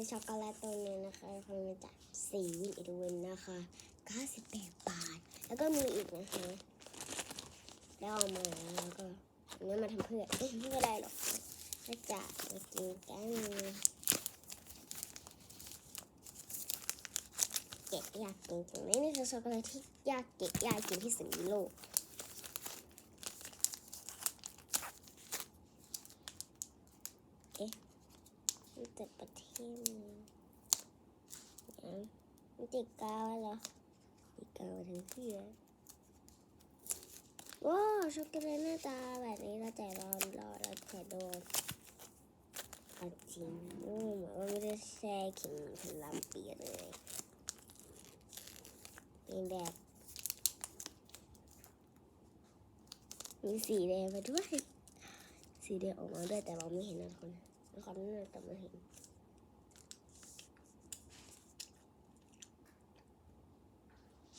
กินช็อกโกแลตตัวนี้นะคะมันมาจากสีวินอีดวินนะคะ98บาท แล้วก็มีอีกนะคะแล้วเอามาแล้วก็อันนี้มาทำเพื่อเอ๊ะไม่ได้หรอกก็จะมากินกันเก็บอยากกินจังเลยนี่คือช็อกโกแลตที่ยากเก็บยากกินที่สุดในโลก มันติดประเทศนี้นะมันติดกาวเหรอติดกาวทั้งที่เลยว้าวช็อกโกแลตหน้าตาแบบนี้เราแต่รอนรอเราแต่โดนเอาจริงโอ้เหมือนว่าไม่ได้แช่เข็มพลัมปีเลยเป็นแบบมีสีแดงมาด้วย สีแดงออกมาด้วยแต่เราไม่เห็นนะคน ขาน่าจะมาเห็น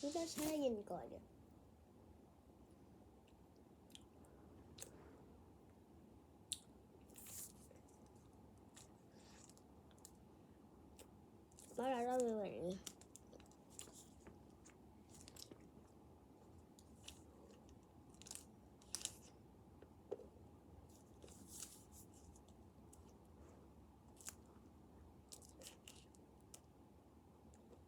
นี่ก็แช่เย็นก่อนเนี่ยวว่าเราต้องมีแบบนี้